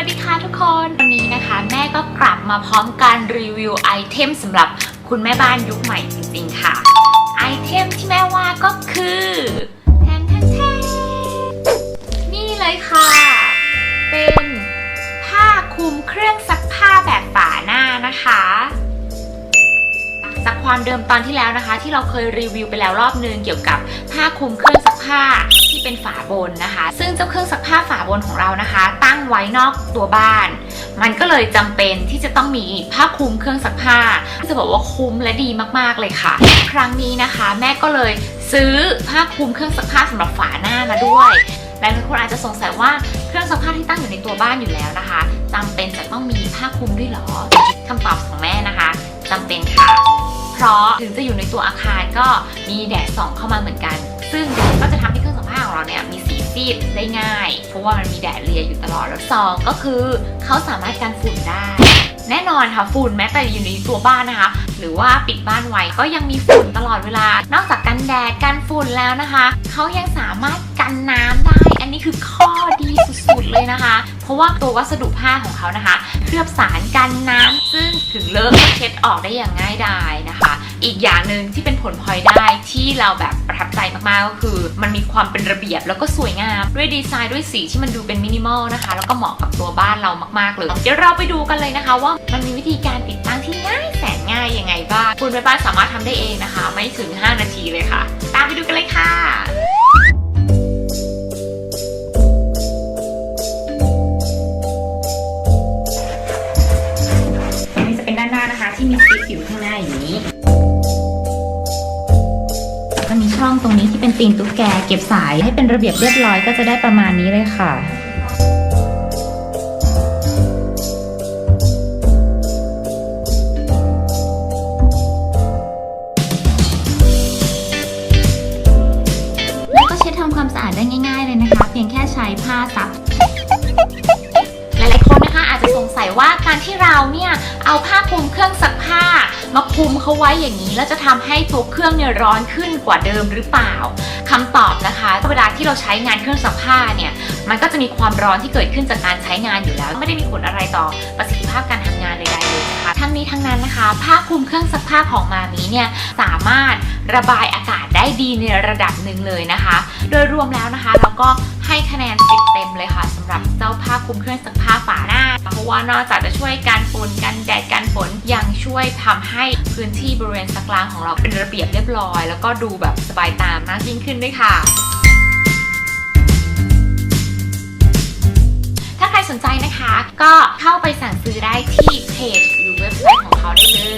วัสดีค่ะทุกคน วันนี้นะคะ แม่ก็กลับมาพร้อมการรีวิวไอเทมสำหรับคุณแม่บ้านยุคใหม่จริงๆค่ะ ไอเทมที่แม่ว่าก็คือ ความเดิมตอนที่แล้วนะคะ ที่เราเคยรีวิวไปแล้วรอบนึงเกี่ยวกับผ้าคลุมเครื่องซักผ้าที่เป็นฝาบนนะคะ ซึ่งเจ้าเครื่องซักผ้าฝาบนของเรานะคะ ตั้งไว้นอกตัวบ้าน มันก็เลยจำเป็นที่จะต้องมีผ้าคลุมเครื่องซักผ้าจะบอกว่าคุ้มและดีมากๆเลยค่ะ ครั้งนี้นะคะ แม่ก็เลยซื้อผ้าคลุมเครื่องซักผ้าสำหรับฝาหน้ามาด้วยหลายคนอาจจะสงสัยว่าเครื่องซักผ้าที่ตั้งอยู่ในตัวบ้านอยู่แล้วนะคะจำเป็นจะต้องมีผ้าคลุมด้วยเหรอคำตอบของแม่นะคะจำเป็นค่ะ เพราะถึงจะอยู่ในตัวอาคารก็มีแดดส่องเข้ามาเหมือนกัน ซึ่งแดดก็จะทำให้เครื่องซักผ้าของเราเนี่ยมีสีซีดได้ง่าย เพราะว่ามันมีแดดเรียอยู่ตลอดแล้วสองก็คือเขาสามารถกันฝุ่นได้แน่นอนค่ะฝุ่นแม้แต่อยู่ในตัวบ้านนะคะ หรือว่าปิดบ้านไว้ก็ยังมีฝุ่นตลอดเวลา นอกจากกันแดดกันฝุ่นแล้วนะคะ เขายังสามารถกันน้ำได้ นนี้คือข้อดีสุดๆเลยนะคะ เพราะว่าตัววัสดุผ้าของเขานะคะ เคลือบสารกันน้ำซึ่งถึงเลอะก็เช็ดออกได้อย่างง่ายดายนะคะ อีกอย่างหนึ่งที่เป็นผลพลอยได้ที่เราแบบประทับใจมากๆก็คือ มันมีความเป็นระเบียบแล้วก็สวยงาม ด้วยดีไซน์ด้วยสีที่มันดูเป็นมินิมอลนะคะ แล้วก็เหมาะกับตัวบ้านเรามากๆเลยเดี๋ยวเราไปดูกันเลยนะคะ ว่ามันมีวิธีการติดตั้งที่ง่ายแสนง่ายยังไงบ้างคุณแม่บ้านสามารถทำได้เองนะคะ ไม่ถึง 5 นาทีเลยค่ะ ตามไปดูกันเลยค่ะ ที่มีซิปอยู่ข้างหน้าอย่างนี้ก็มีช่องตรงนี้ที่เป็นตีนตุ๊กแกเก็บสายให้เป็นระเบียบเรียบร้อยก็จะได้ประมาณนี้เลยค่ะแล้วก็เช็ดทำความสะอาดได้ง่าย ๆ เลยนะคะ เพียงแค่ใช้ผ้าซับ สัยว่าการที่เราเนี่ยเอาผ้าคลุมเครื่องซักผ้า มาคลุมเขาไว้อย่างนี้ แล้วจะทำให้ตัวเครื่องเนี่ยร้อนขึ้นกว่าเดิมหรือเปล่าคำตอบนะคะเวลาที่เราใช้งานเครื่องซักผ้าเนี่ยมันก็จะมีความร้อนที่เกิดขึ้นจากการใช้งานอยู่แล้ว ไม่ได้มีผลอะไรต่อประสิทธิภาพการทำงานใดๆเลยนะคะทั้งนี้ทั้งนั้นนะคะ ผ้าคลุมเครื่องซักผ้าของมามีเนี่ยสามารถระบายอากาศได้ดีในระดับหนึ่งเลยนะคะ โดยรวมแล้วนะคะเราก็ ให้คะแนน10เต็มเลยค่ะสำหรับเจ้าผ้าคลุมเครื่องซักผ้าฝาหน้า เพราะว่านอกจากจะช่วยกันฝุ่นกันแดดกันฝนยังช่วยทำให้พื้นที่บริเวณซักล้างของเราเป็นระเบียบเรียบร้อย แล้วก็ดูแบบสบายตามากยิ่งขึ้นด้วยค่ะถ้าใครสนใจนะคะก็เข้าไปสั่งซื้อได้ที่เพจหรือเว็บไซต์ของเขาได้เลย